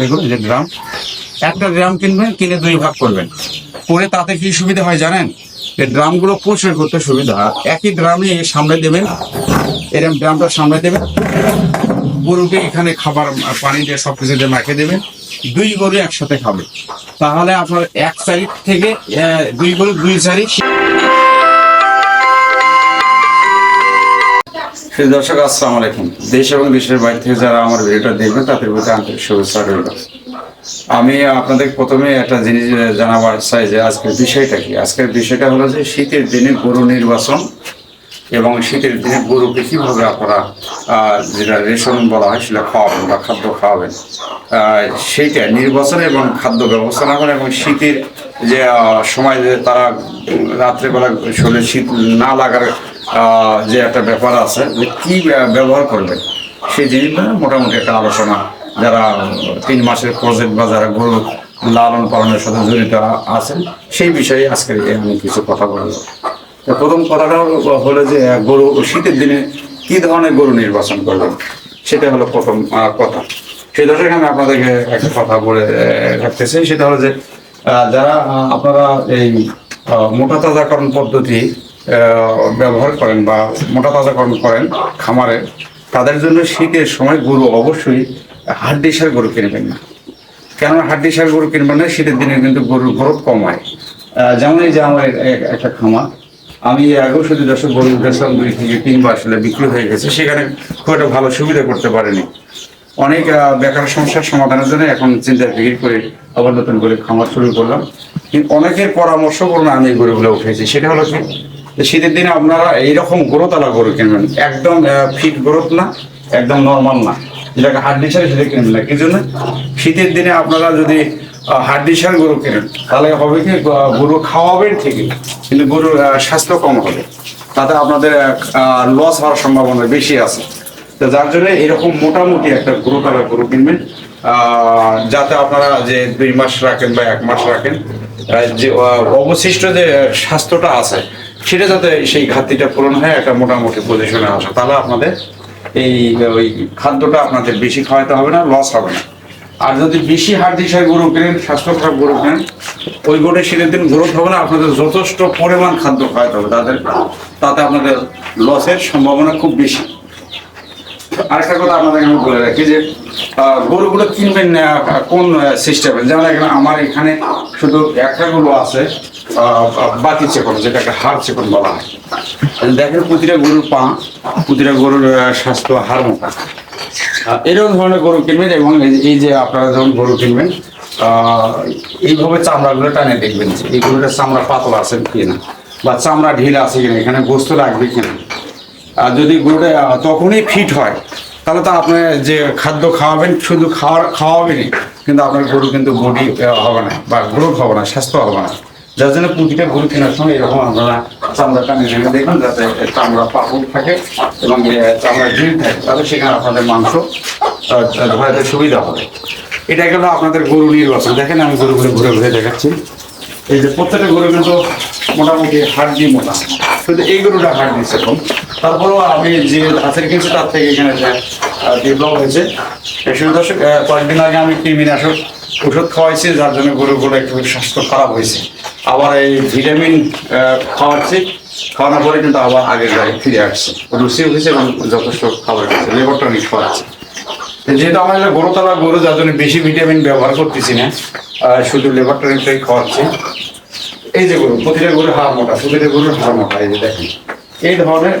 দেখুন যে ড্রাম একটা ড্রাম কিনবেন, কিনে দুই ভাগ করবেন। করে তাতে কি সুবিধা হয় জানেন? এই ড্রামগুলো পরিষ্কার করতে সুবিধা হয়। একই ড্রামে সামনে দেবেন এরকম ড্রামটা সামনে দেবেন, গরুকে এখানে খাবার পানি দিয়ে সব কিছু দিয়ে মাখে দেবেন, দুই গরু একসাথে খাবে। তাহলে আপনার এক সাইড থেকে দুই গরু দুই তারিখ শ্রী দর্শক, আসসালামু আলাইকুম। দেশ এবং দেশের বাইরে থেকে যারা আমার ভিডিওটা দেখবেন, তাদের প্রতি আন্তরিক শুভেচ্ছা রইল আমি আপনাদের প্রথমে একটা জিনিস জানাবার চাই যে আজকের বিষয়টা কি? আজকের বিষয়টা হলো যে শীতের দিনে গরু নির্বাচন এবং শীতের দিনে গরুকে কীভাবে আপনারা যেটা রেশন বলা হয়, সেটা খাওয়াবেন বা খাদ্য খাওয়াবেন সেইটা নির্বাচন এবং খাদ্য ব্যবস্থা না করে এবং শীতের যে সময় যে তারা রাত্রেবেলা শরীরে শীত না লাগার যে একটা ব্যাপার আছে যে কি ব্যবহার করবেন সেই জিনিসটা মোটামুটি একটা আলোচনা। যারা তিন মাসের প্রজেক্ট বা যারা গরু লালন পালনের সাথে জড়িত আছেন সেই বিষয়ে আজকে আমি কিছু কথা বলব। প্রথম কথাটা হলো যে গরু শীতের দিনে কি ধরনের গরু নির্বাচন করবেন? সেটা হলো প্রথম কথা। সেই দর্শক আমি আপনাদেরকে একটা কথা বলে আহ, রাখতে চাই। সেটা হলো যে যারা আপনারা এই মোটা তাজাকরণ পদ্ধতি ব্যবহার করেন বা মোটা তাজাকরণ করেন খামারে, তাদের জন্য শীতের সময় গরু অবশ্যই হাড্ডিসার গরু কিনবেন না। কেননা হাড্ডিসার গরু কিনবেন না, শীতের দিনে কিন্তু গরুর গ্রোথ কম হয়। যেমন এই যে আমার একটা খামার, আমি আগেও শুধু দর্শক গরু উঠেছিলাম দুই থেকে তিনবার আসলে বিক্রি হয়ে গেছে, সেখানে খুব একটা ভালো সুবিধা করতে পারেনি। অনেক বেকার সমস্যার সমাধানের জন্য এখন চিন্তা ভিড় করে আবার নতুন করে খামার শুরু করলাম। কিন্তু অনেকের পরামর্শ করুন আমি এই গরুগুলো উঠেছি। সেটা হলো কি? শীতের দিনে আপনারা এইরকম গ্রোথওয়ালা গরু কিনবেন। একদম ফিট গ্রোথ না, একদম নর্মাল না। যেটাকে হাড্ডি সার সেটা কিনবেন না। কি জন্য? শীতের দিনে আপনারা যদি হাড্ডি সার গরু কেনেন, তাহলে হবে কি গরু খাওয়াবেন ঠিকই, কিন্তু গরুর স্বাস্থ্য কম হবে। তাতে আপনাদের লস হওয়ার সম্ভাবনা বেশি আছে। তো যার জন্য এরকম মোটামুটি একটা গরু তারা গরু কিনবেন যাতে আপনারা যে দুই মাস রাখেন বা এক মাস রাখেন যে অবশিষ্ট যে স্বাস্থ্যটা আছে সেটা যাতে সেই ঘাটতিটা পূরণ হয়, একটা মোটামুটি পজিশনে আসা। তাহলে আপনাদের এই, ওই খাদ্যটা আপনাদের বেশি খাওয়াতে হবে না লস হবে না। আর যদি বেশি হার দিশায় গরু কেনেন স্বাস্থ্য খারাপ গরু কেনেন, ওই গোটে শীতের দিন গ্রোথ হবে না, আপনাদের যথেষ্ট পরিমাণ খাদ্য খাওয়াতে হবে। তাদের, তাতে আপনাদের লসের সম্ভাবনা খুব বেশি। আরেকটা কথা আপনাদেরকে আমি বলে রাখি যে গরুগুলো কিনবেন কোন সিস্টেমে? যেমন এখানে আমার এখানে শুধু একটা গরু আছে বাতি বলা হয়। দেখেন প্রতিটা গরুর পা, প্রতিটা গরুর স্বাস্থ্য হাড় মোটা। এরকম ধরনের গরু কিনবেন এবং এই- যে আপনারা যখন গরু কিনবেন এইভাবে চামড়াগুলো টানে দেখবেন যে, এই গরুটার চামড়া পাতলা আছে কিনা বা চামড়া ঢিল আছে কিনা এখানে গোস্ত রাখবে কিনা আর যদি গরুটা তখনই ফিট হয়, তাহলে তো আপনি যে খাদ্য খাওয়াবেন, শুধু খাওয়ার, খাওয়াবেনই, কিন্তু আপনার গরু কিন্তু বডি হবে না, বা গ্রোথ হবে না, স্বাস্থ্য হবে না। যার জন্য প্রতিটা গরু কেনার সময় এরকম আপনারা চামড়াটা নিয়ে নেমে দেখুন, যাতে চামড়া পাপড় থাকে এবং চামড়া ঢিল থাকে, তাহলে সেখানে আপনাদের মাংস ধরাতে সুবিধা হবে। এটা গেল আপনাদের গরু নির্বাচন। দেখেন আমি গরুগুলো ঘুরে ঘুরে দেখাচ্ছি। এই যে প্রত্যেকটা গরু কিন্তু মোটামুটি হাড্ডি মোটা। শুধু এই গরুটা হাড্ডি সেরকম। তারপরেও আমি যে হাতের কিনছি, তার থেকে এখানে যে ডেভেলপ হয়েছে। শুধু দর্শক কয়েকদিন আগে আমি কৃমিনাশক ওষুধ খাওয়াইছি, যার জন্য গরুগুলো একটু স্বাস্থ্য খারাপ হয়েছে। আবার এই ভিটামিন খাওয়াচ্ছি। খাওয়ানোর পরে কিন্তু আবার আগের গাড়ি ফিরে আসছে। রুচি হয়েছে এবং যথেষ্ট খাবার খাচ্ছে, লেবার টনিক খাওয়াচ্ছে। যেহেতু আমার এটা গরুতলা গরু, যার জন্য বেশি ভিটামিন ব্যবহার করতেছি না শুধু লেবার টনিকটাই খাওয়াচ্ছি। এই যে গরু, প্রতিটা গরুর হাড় মোটা, প্রতিটা গরুর হাড় মোটা, এই যে দেখেন। এই ধরনের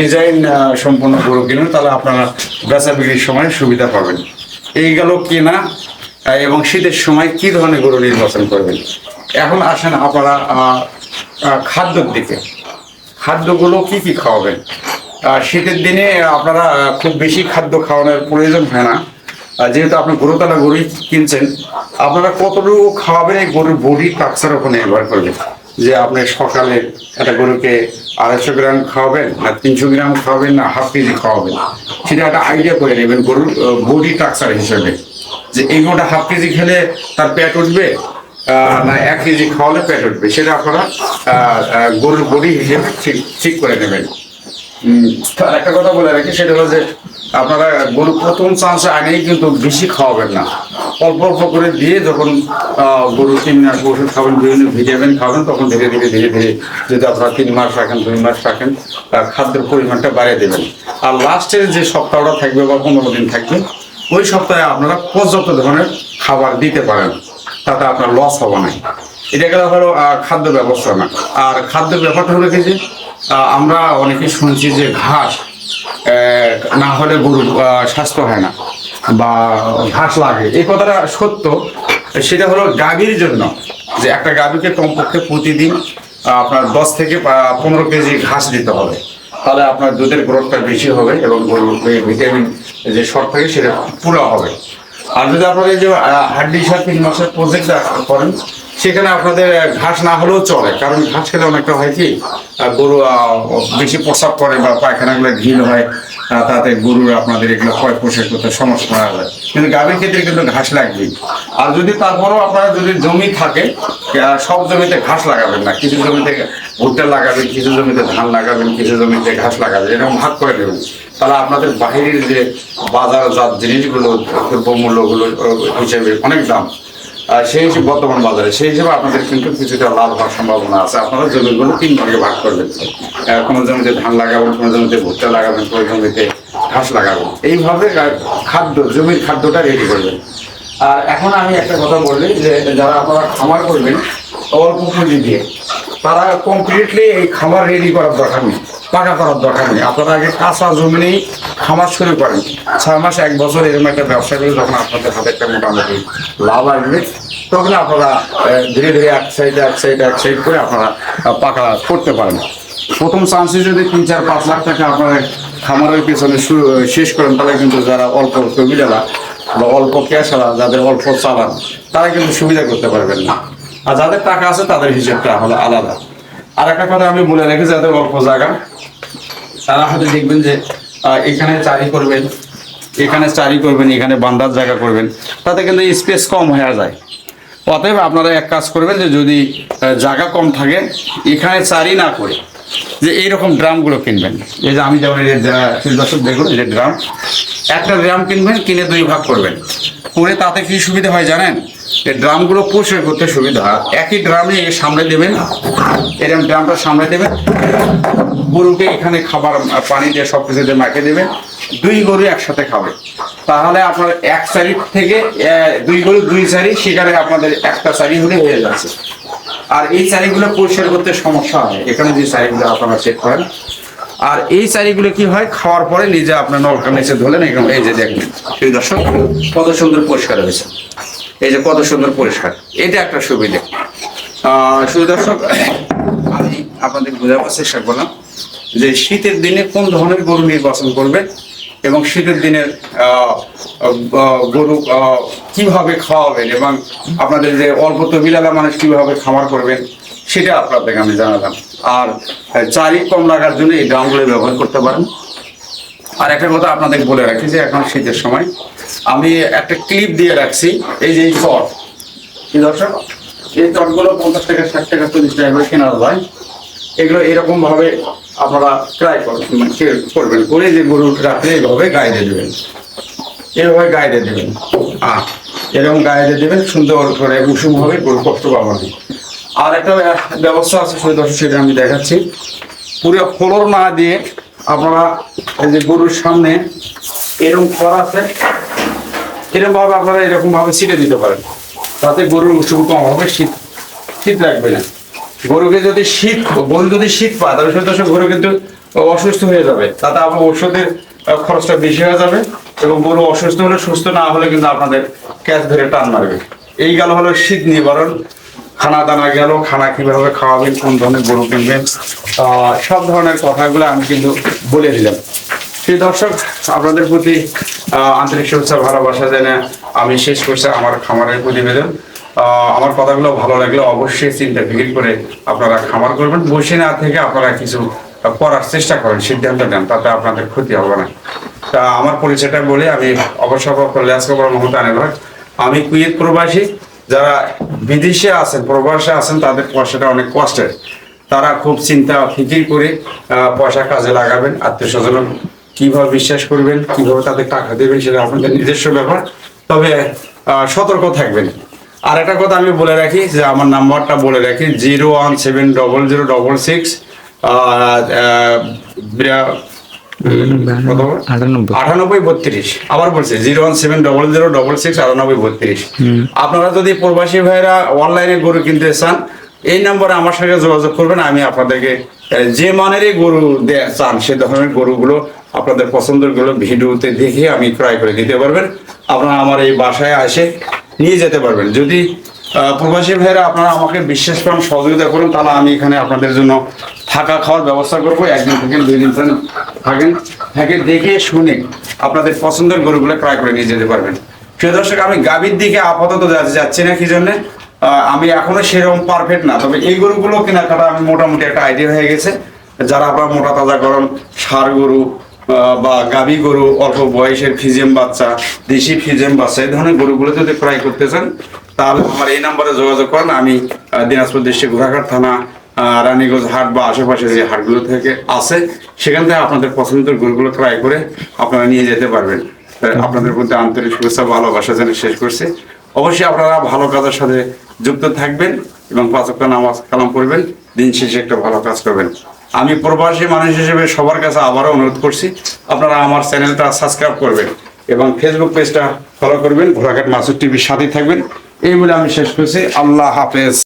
ডিজাইন সম্পূর্ণ গরু কিনুন, তাহলে আপনারা বেচা বিক্রির সময় সুবিধা পাবেন। এই গেল কেনা এবং শীতের সময় কি ধরনের গরু নির্বাচন করবেন? এখন আসেন আপনারা খাদ্যের দিকে। খাদ্যগুলো কি কি খাওয়াবেন? শীতের দিনে আপনারা খুব বেশি খাদ্য খাওয়ানোর প্রয়োজন হয় না। যেহেতু আপনি গরুতলা গরু কিনছেন, আপনারা কতটুকু খাওয়াবেন এই গরুর বডি স্ট্রাকচার উপর নির্ভর করবে? যে আপনি সকালে একটা গরুকে আড়াইশো গ্রাম খাওয়াবেন, না তিনশো গ্রাম খাওয়াবেন, না হাফ কেজি খাওয়াবেন, সেটা একটা আইডিয়া করে নেবেন গরুর বডি স্ট্রাকচার হিসেবে। যে এই গরুটা হাফ কেজি খেলে তার পেট উঠবে না এক কেজি খাওয়ালে পেট উঠবে, সেটা আপনারা গরুর বডি হিসেবে ঠিক ঠিক করে নেবেন। আর একটা কথা বলে রাখি, সেটা হলো যে আপনারা গরু প্রথম চান্সে আগেই কিন্তু বেশি খাওয়াবেন না। অল্প অল্প করে দিয়ে যখন গরু তিন মাস ওষুধ খাবেন, বিভিন্ন ভিটামিন খাবেন, তখন ধীরে ধীরে ধীরে ধীরে যদি আপনারা তিন মাস রাখেন, দুই মাস রাখেন খাদ্যের পরিমাণটা বাড়িয়ে দেবেন। আর লাস্টের যে সপ্তাহটা থাকবে বা পনেরো দিন থাকবে, ওই সপ্তাহে আপনারা পর্যাপ্ত ধরনের খাবার দিতে পারেন, তাতে আপনার লস হবে না। এটা গেলে হলো খাদ্য ব্যবস্থা না। আর খাদ্য ব্যাপারটা হলো কি যে আমরা অনেকে শুনছি যে ঘাস না হলে গরু স্বাস্থ্য হয় না বা ঘাস লাগে। এই কথাটা সত্য। সেটা হলো গাভীর জন্য যে একটা গাভীকে কমপক্ষে প্রতিদিন আপনার দশ থেকে পনেরো কেজি ঘাস দিতে হবে। তাহলে আপনার দুধের গ্রোথটা বেশি হবে এবং গরুর ভিটামিন যে শর্ট থাকে সেটা পুরো হবে। আর যদি আপনারা এই যে হাড্ডি সার তিন মাসের প্রজেক্ট করেন সেখানে আপনাদের ঘাস না হলেও চলে। কারণ ঘাস খেলে অনেকটা হয় কি গরু বেশি প্রসাব করে বা পায়খানাগুলো ঢিল হয় তাতে গরুর আপনাদের এগুলো ক্ষয় পোষাক করতে সমস্যা হয়ে। যায় কিন্তু গাভীর ক্ষেত্রে কিন্তু ঘাস লাগবে আর যদি তারপরেও আপনারা যদি জমি থাকে সব জমিতে ঘাস লাগাবেন না। কিছু জমিতে ভুট্টা লাগাবেন, কিছু জমিতে ধান লাগাবেন, কিছু জমিতে ঘাস লাগাবেন, এরকম ভাগ করে দেবেন তাহলে আপনাদের বাহিরের যে বাজারজাত জিনিসগুলো, দ্রব্যমূল্যগুলো হিসেবে অনেক দাম। সেই হিসেবে বর্তমান বাজারে, সেই হিসেবে আপনাদের কিন্তু কিছুটা লাভ হওয়ার সম্ভাবনা আছে। আপনারা জমিগুলো তিন ভাগে ভাগ করবেন। কোনো জমিতে ধান লাগাবেন, কোনো জমিতে ভুট্টা লাগাবেন, কোনো জমিতে ঘাস লাগাবেন। এইভাবে খাদ্য, জমির খাদ্যটা রেডি করবেন। আর এখন আমি একটা কথা বলি যে, যারা আপনারা খামার করবেন, অল্প পুঁজি দিয়ে, তারা কমপ্লিটলি এই খামার রেডি করার দরকার নেই। পাকা করার দরকার নেই। আপনারা আগে কাঁচা জমি নিয়েই খামার শুরু করেন। ছয় মাস, এক বছর এরকম একটা ব্যবসা করে যখন আপনাদের হাতে একটা মোটামুটি লাভ আসবে, তখন আপনারা ধীরে ধীরে এক সাইড এক সাইড এক সাইড করে আপনারা পাকা করতে পারেন। প্রথম চান্সে যদি তিন চার, পাঁচ লাখ টাকা আপনারা খামারের পেছনে শেষ করেন, তাহলে কিন্তু যারা অল্প সুবিধা বা অল্প ক্যাশালা যাদের অল্প চালান, তারা কিন্তু সুবিধা করতে পারবেন না। আর যাদের টাকা আছে, তাদের হিসেবটা হলো আলাদা। আর একটা কথা আমি বলে রেখে যাদের অল্প জায়গা। তারা হয়তো দেখবেন যে এখানে চারি করবেন, এখানে চারি করবেন, এখানে বান্ধার জায়গা করবেন, তাতে কিন্তু স্পেস কম হয়ে যায়। অতএব আপনারা এক কাজ করবেন যে, যদি জায়গা কম থাকে, এখানে চারি না করে, যে এইরকম ড্রামগুলো কিনবেন। এই যে আমি যেমন দর্শক, দেখুন এই যে ড্রাম। একটা ড্রাম কিনবেন, কিনে দুই ভাগ করবেন। করে তাতে কি সুবিধা হয় জানেন? এই ড্রামগুলো পরিষ্কার করতে সুবিধা হয় একই ড্রামে সামনে দেবেন এরকম ড্রামটা সামনে দেবেন, গরুকে এখানে খাবার পানি দিয়ে সব কিছু দিয়ে মাখিয়ে দেবেন, দুই গরু একসাথে খাবে। তাহলে আপনার এক সারি থেকে দুই গরু দুই সারি, সেখানে আপনাদের একটা সারি হলে হয়ে যাচ্ছে। আর এই চারিগুলো পরিষ্কার করতে সমস্যা হয়, এখানে যে চারিগুলো আপনারা চেক করেন। আর এই চারিগুলো কি হয়, খাওয়ার পরে নিজে আপনার নলকা নিচে ধরলেন এই যে দেখবেন সেই দর্শক, কত সুন্দর পরিষ্কার হয়েছে। এই যে কত সুন্দর পরিষ্কার এটা একটা সুবিধা। আহ, শুধু দর্শক আমি আপনাদের বোঝাবার চেষ্টা করলাম যে শীতের দিনে কোন ধরনের গরু নির্বাচন করবেন এবং শীতের দিনের গরু কীভাবে খাওয়াবেন এবং আপনাদের যে অল্প তবিলালা মানুষ কীভাবে খামার করবেন সেটা আপনাদেরকে আমি জানালাম। আর চারি কম লাগার জন্য এই ড্রামগুলো ব্যবহার করতে পারেন। আর একটা কথা আপনাদের বলে রাখি যে এখন শীতের সময়, আমি একটা ক্লিপ দিয়ে রাখছি, এই যে এই চট এই দর্শক? এই চটগুলো পঞ্চাশ টাকা, ষাট টাকা, চল্লিশ টাকা করে কেনা যায়। এগুলো এরকম ভাবে আপনারা ট্রাই করবেন মানে করবেন, করে যে গরু রাত্রে এইভাবে গায়ে দিয়ে দেবেন। এইভাবে গায়ে দিয়ে দেবেন। আহ এরকম গায়ে দিয়ে দেবেন, সুন্দর করে উষুমভাবে গরু কষ্ট পাবেন আর একটা ব্যবস্থা আছে সেটা আমি দেখাচ্ছি। পুরো ফ্লোর না দিয়ে আপনারা এই যে গরুর সামনে এরকম খড় আছে এরকম ভাবে আপনারা এরকম ভাবে ছিটে দিতে পারেন। তাতে গরুর উৎসব কম হবে, শীত শীত লাগবে না। গরুকে যদি শীত, গরু যদি শীত পায়, তাহলে সে গরু কিন্তু অসুস্থ হয়ে যাবে। তাতে আপনার ওষুধের খরচটা বেশি হয়ে যাবে এবং গরু অসুস্থ হলে সুস্থ না হলে কিন্তু আপনাদের ক্যাচ ধরে টান মারবে। এই গেল হলো শীত নিবারণ। খানা দানা গেল, খানা কীভাবে খাওয়াবেন, কোন ধরনের গরু কিনবেন সব ধরনের কথাগুলো আমি কিন্তু বলে দিলাম। সেই দর্শক, আপনাদের প্রতি আন্তরিক শুভেচ্ছা, ভালোবাসা জানা আমি শেষ করছি আমার খামারের প্রতিবেদন। আমার কথাগুলো ভালো লাগলে অবশ্যই চিন্তা, ফিকির করে আপনারা খামার করবেন। বসে না থেকে আপনারা কিছু করার চেষ্টা করেন, সিদ্ধান্ত নেন, তাতে আপনাদের ক্ষতি হবে না। তা আমার পরিচয়টা বলে, আমি অবসর লেসকবর মোহাম্মদ আনিল হক। আমি কুয়েত প্রবাসী। যারা বিদেশে আছেন, প্রবাসে আছেন, তাদের পয়সাটা অনেক কষ্টের। তারা খুব চিন্তা ফিকির করে পয়সা কাজে লাগাবেন। আত্মীয় স্বজন কীভাবে বিশ্বাস করবেন, কীভাবে তাদের টাকা দেবেন, সেটা আপনাদের নিজস্ব ব্যাপার। তবে সতর্ক থাকবেন। আর একটা কথা আমি বলে রাখি, যে আমার নাম্বারটা বলে রাখি, zero one seven double zero double six আটানব্বই। আটানব্বই বত্রিশ। আবার বলছে zero one seven double zero double six আটানব্বই বত্রিশ। আপনারা যদি প্রবাসী ভাইরা অনলাইনে গরু কিনতে চান এই নম্বরে আমার সঙ্গে যোগাযোগ করবেন আমি আপনাদেরকে যে মানেরই গরু চান সে ধরনের গরুগুলো আপনাদের পছন্দেরগুলো ভিডিওতে দেখে আমি ক্রয় করে দিতে পারবেন। আপনারা আমার এই বাসায় আসে নিয়ে যেতে পারবেন। যদি প্রবাসী ভাইরা আপনারা আমাকে বিশ্বাস করেন সহযোগিতা করুন তাহলে আমি এখানে আপনাদের জন্য থাকা খাওয়ার ব্যবস্থা করব, একদিন থাকেন, দুই দিন থাকেন থেকে দেখে শুনে আপনাদের পছন্দের গরুগুলো ক্রয় করে নিয়ে যেতে পারবেন। প্রিয় দর্শক, আমি গাভীর দিকে আপাতত যাচ্ছি না, কি জন্য? আমি এখনও সেরকম পারফেক্ট না, তবে এই গরুগুলো কেনাকাটা আমি মোটামুটি একটা আইডিয়া হয়ে গেছে। যারা আপনার মোটা তাজা করেন সার গরু বা গাভী গরু, অল্প বয়সের ফিজেম বাচ্চা, দেশি ফিজেম বাচ্চা, এই ধরনের গরুগুলো যদি ক্রয় করতে চান, তাহলে আমার এই নাম্বারে যোগাযোগ করেন। আমি দিনাজপুর ডিস্ট্রিক্ট ঘোড়াঘাট থানা রানীগঞ্জ হাট বা আশেপাশে যে হাটগুলো থেকে আছে, সেখান থেকে আপনাদের পছন্দের গরুগুলো ক্রয় করে আপনারা নিয়ে যেতে পারবেন। আপনাদের প্রতি আন্তরিক শুভেচ্ছা, ভালোবাসা জানিয়ে শেষ করছি। অবশ্যই আপনারা ভালো কাজের সাথে যুক্ত থাকবেন এবং পাঁচক্য নামাজ কালাম করবেন দিন শেষে একটা ভালো কাজ করবেন। আমি প্রবাসী মানুষ হিসেবে সবার কাছে আবারও অনুরোধ করছি, আপনারা আমার চ্যানেলটা সাবস্ক্রাইব করবেন এবং ফেসবুক পেজটা ফলো করবেন, ঘোড়াঘাট মাসুদ টিভির সাথেই থাকবেন। এই বলে আমি শেষ করছি। আল্লাহ হাফেজ।